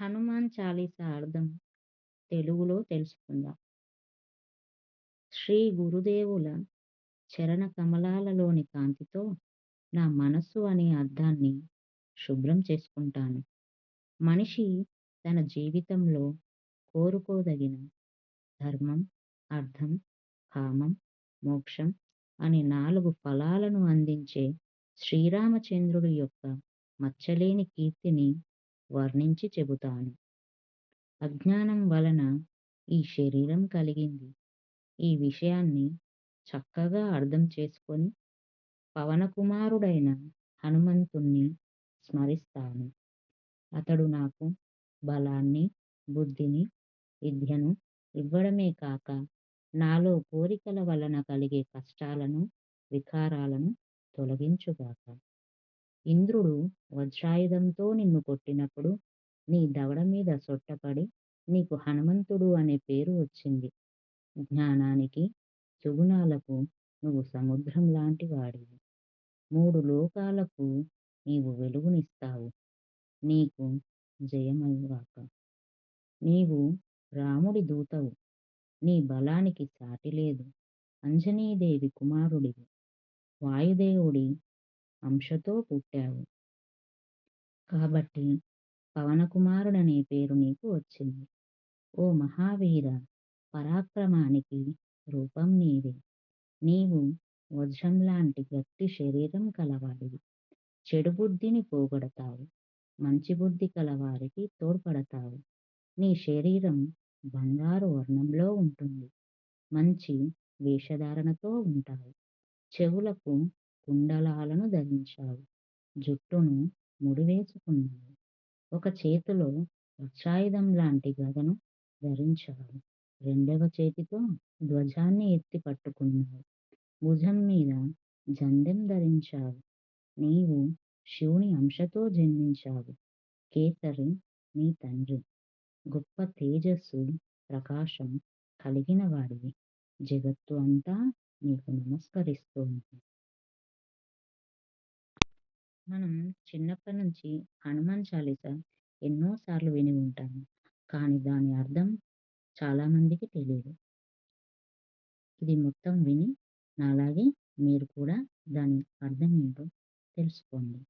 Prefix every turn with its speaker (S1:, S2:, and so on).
S1: హనుమాన్ చాలీసా అర్థం తెలుగులో తెలుసుకుందాం. శ్రీ గురుదేవుల చరణ కమలాలలోని కాంతితో నా మనస్సు అనే అర్థాన్ని శుభ్రం చేసుకుంటాను. మనిషి తన జీవితంలో కోరుకోదగిన ధర్మం అర్థం కామం మోక్షం అనే నాలుగు ఫలాలను అందించే శ్రీరామచంద్రుడి యొక్క మచ్చలేని కీర్తిని వర్ణించి చెబుతాను. అజ్ఞానం వలన ఈ శరీరం కలిగింది. ఈ విషయాన్ని చక్కగా అర్థం చేసుకొని పవనకుమారుడైన హనుమంతుణ్ణి స్మరిస్తాను. అతడు నాకు బలాన్ని బుద్ధిని విద్యను ఇవ్వడమే కాక నాలో కోరికల వలన కలిగే కష్టాలను వికారాలను తొలగించుగాక. ఇంద్రుడు వజ్రాయుధంతో నిన్ను కొట్టినప్పుడు నీ దవడ మీద సొట్టపడి నీకు హనుమంతుడు అనే పేరు వచ్చింది. జ్ఞానానికి సుగుణాలకు నువ్వు సముద్రం లాంటి వాడివి. మూడు లోకాలకు నీవు వెలుగునిస్తావు. నీకు జయమయ్యాక. నీవు రాముడి దూతవు. నీ బలానికి సాటి లేదు. అంజనీదేవి కుమారుడివి. వాయుదేవుడి అంశతో పుట్టావు. కాబట్టి పవనకుమారుడనే పేరు నీకు వచ్చింది. ఓ మహావీర పరాక్రమానికి రూపం నీవే. నీవు వజ్రం లాంటి గట్టి శరీరం కలవాడివి. చెడు బుద్ధిని పోగొడతావు. మంచి బుద్ధి కలవారికి తోడ్పడతావు. నీ శరీరం బంగారు వర్ణంలో ఉంటుంది. మంచి వేషధారణతో ఉంటావు. చెవులకు కుండలాలను ధరించావు. జుట్టును ముడివేసుకున్నావు. ఒక చేతిలో వజ్రాయుధం లాంటి గదను ధరించావు. రెండవ చేతితో ధ్వజాన్ని ఎత్తి పట్టుకున్నావు. భుజం మీద జందెం ధరించావు. నీవు శివుని అంశతో జన్మించావు. కేసరి నీ తండ్రి. గొప్ప తేజస్సు ప్రకాశం కలిగిన వాడివి. జగత్తు అంతా నీకు నమస్కరిస్తోంది. మనం చిన్నప్పటి నుంచి హనుమాన్ చాలీస ఎన్నోసార్లు విని ఉంటాము. కానీ దాని అర్థం చాలామందికి తెలియదు ఇది మొత్తం విని నాలాగే మీరు కూడా దాని అర్థం ఏంటో తెలుసుకోండి.